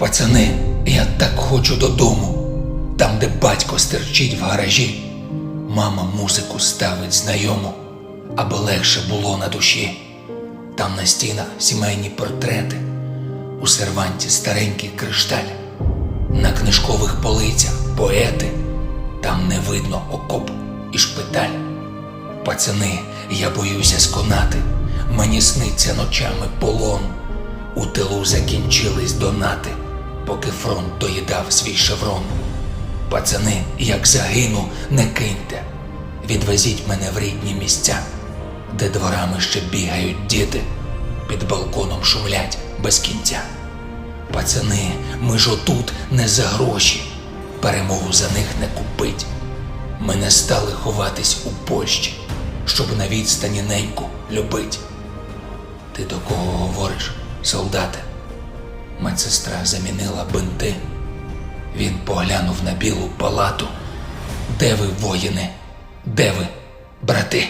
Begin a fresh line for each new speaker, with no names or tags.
Пацани, я так хочу додому. Там, де батько стерчить в гаражі, мама музику ставить знайому, аби легше було на душі. Там на стінах сімейні портрети, у серванті старенький кришталь, на книжкових полицях поети, там не видно окоп і шпиталь. Пацани, я боюся сконати, мені сниться ночами полон. У тилу закінчились донати, поки фронт доїдав свій шеврон. Пацани, як загину, не киньте, відвезіть мене в рідні місця, де дворами ще бігають діти, під балконом шумлять без кінця. Пацани, ми ж отут не за гроші, перемогу за них не купить. Ми не стали ховатись у Польщі, щоб на відстані неньку любить. Ти до кого говориш, солдате? Медсестра замінила бинти. Він поглянув на білу палату. Де ви, воїни? Де ви, брати?